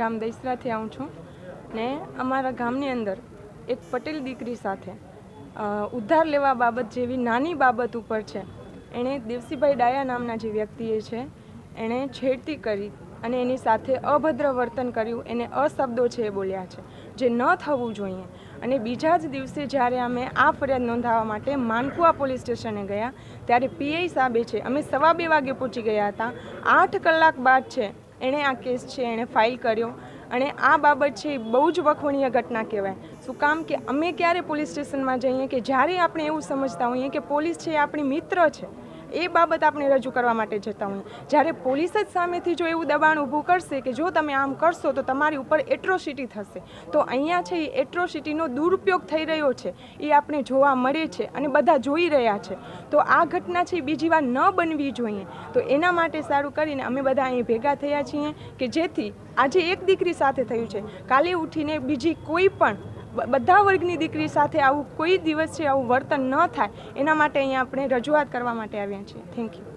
ગામ દૈસરાથી આવું છું ને અમારા ગામની અંદર એક પટેલ દીકરી સાથે ઉદ્ધાર લેવા બાબત જેવી નાની બાબત ઉપર છે. એણે દેવસીભાઈ ડાયા નામના જે વ્યક્તિએ છે, એણે છેડતી કરી અને એની સાથે અભદ્ર વર્તન કર્યું. એને અશબ્દો છે એ બોલ્યા છે, જે ન થવું જોઈએ. અને બીજા જ દિવસે જ્યારે અમે આ ફરિયાદ નોંધાવવા માટે માનકુવા પોલીસ સ્ટેશને ગયા, ત્યારે પીઆઈ સાહેબે છે, અમે સવા બે વાગે પહોંચી ગયા હતા. આઠ કલાક બાદ છે એણે આ કેસ છે, એણે ફાઇલ કર્યો. અને આ બાબત છે એ બહુ જ વખોણીય ઘટના કહેવાય. શું કામ કે અમે ક્યારે પોલીસ સ્ટેશનમાં જઈએ કે જ્યારે આપણે એવું સમજતા હોઈએ કે પોલીસ છે એ આપણી મિત્ર છે. એ બાબત આપણે રજૂ કરવા માટે જતા હોઈએ જ્યારે પોલીસ જ સામેથી જો એવું દબાણ ઊભું કરશે કે જો તમે આમ કરશો તો તમારી ઉપર એટ્રોસિટી થશે. તો અહીંયા છે એ એટ્રોસિટીનો દુરુપયોગ થઈ રહ્યો છે. એ આપણે જોવા મળે છે અને બધા જોઈ રહ્યા છે. તો આ ઘટના છે બીજી વાર ન બનવી જોઈએ. તો એના માટે સારું કરીને અમે બધા અહીં ભેગા થયા છીએ કે જેથી આજે એક દીકરી સાથે થયું છે. કાલે ઉઠીને બીજી કોઈ પણ બધા વર્ગની દીકરી સાથે આવું કોઈ દિવસ છે આવું વર્તન ન થાય, એના માટે અહીંયા આપણે રજૂઆત કરવા માટે આવ્યા છીએ. Thank you